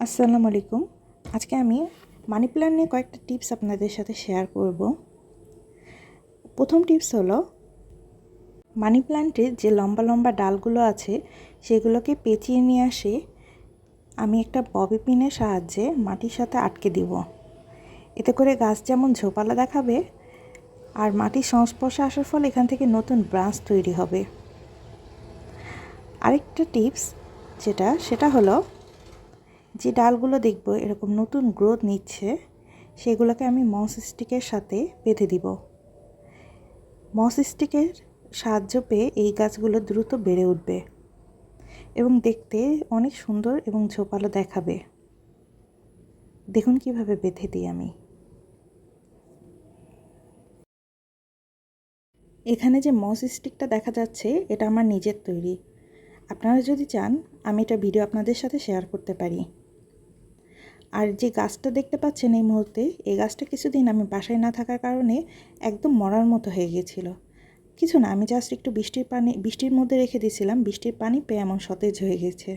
আসসালামু আলাইকুম। আজকে আমি মানি প্ল্যান্ট নিয়ে কয়েকটা টিপস আপনাদের সাথে শেয়ার করব। প্রথম টিপস হলো মানি প্ল্যান্টের যে লম্বা লম্বা ডালগুলো আছে, সেগুলোকে পেঁচিয়ে নিয়ে আসে। আমি একটা ববি পিনের সাহায্যে মাটির সাথে আটকে দিব। এতে করে গাছ যেমন ঝোপালা দেখাবে, আর মাটির সংস্পর্শে আসার ফলে এখান থেকে নতুন ব্রাঞ্চ তৈরি হবে। আরেকটা টিপস যেটা, সেটা হলো যে ডালগুলো দেখব, এরকম নতুন গ্রোথ নিচ্ছে, সেগুলোকে আমি মস স্টিকের সাথে বেঁধে দিব। মস স্টিকের সাহায্য পেয়ে এই গাছগুলো দ্রুত বেড়ে উঠবে এবং দেখতে অনেক সুন্দর এবং ঝোপালো দেখাবে। দেখুন কীভাবে বেঁধে দিই আমি। এখানে যে মস স্টিকটা দেখা যাচ্ছে, এটা আমার নিজের তৈরি। আপনারা যদি চান, আমি এটা ভিডিও আপনাদের সাথে শেয়ার করতে পারি। আর যে গাছটা দেখতে পাচ্ছেন এই মুহূর্তে, এই গাছটা কিছুদিন আমি বাসায় না থাকার কারণে একদম মরার মতো হয়ে গিয়েছিল। কিছু না, আমি জাস্ট একটু বৃষ্টির পানি, বৃষ্টির মধ্যে রেখে দিয়েছিলাম, বৃষ্টির পানি পেয়ে এমন সতেজ হয়ে গেছে।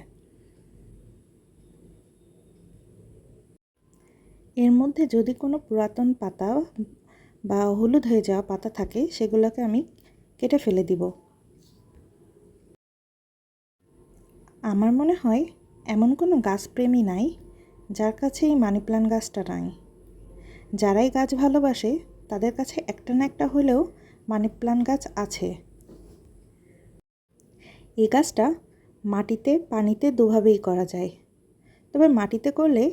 এর মধ্যে যদি কোনো পুরাতন পাতা বা হলুদ হয়ে যাওয়া পাতা থাকে, সেগুলোকে আমি কেটে ফেলে দিব। আমার মনে হয় এমন কোনো গাছপ্রেমী নাই যার কাছে এই মানি প্ল্যান্ট গাছটা নাই। যারাই গাছ ভালোবাসে, তাদের কাছে একটা না একটা হলেও মানি প্ল্যান্ট গাছ আছে। এই গাছটা মাটিতে, পানিতে দুভাবেই করা যায়। তবে মাটিতে করলে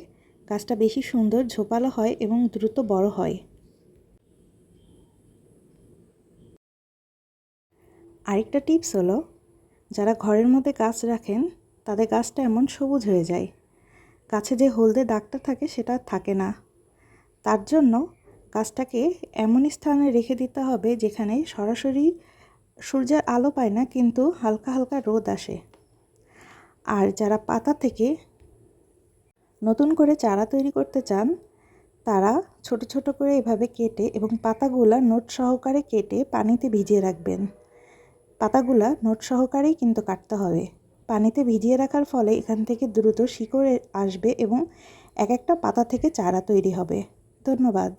গাছটা বেশি সুন্দর, ঝোপালো হয় এবং দ্রুত বড় হয়। আরেকটা টিপস হলো, যারা ঘরের মধ্যে গাছ রাখেন, তাদের গাছটা এমন সবুজ হয়ে যায়। গাছে যে হলদে দাগটা থাকে সেটা থাকে না। তার জন্য গাছটাকে এমন স্থানে রেখে দিতে হবে যেখানে সরাসরি সূর্যের আলো পায় না, কিন্তু হালকা হালকা রোদ আসে। আর যারা পাতা থেকে নতুন করে চারা তৈরি করতে চান, তারা ছোট ছোট করে এভাবে কেটে এবং পাতাগুলা নোট সহকারে কেটে পানিতে ভিজিয়ে রাখবেন। পাতাগুলা নোট সহকারেই কিন্তু কাটতে হবে। পানিতে ভিজিয়ে রাখার ফলে এখান থেকে দ্রুত শিকড় আসবে এবং এক একটা পাতা থেকে চারা তৈরি হবে। ধন্যবাদ।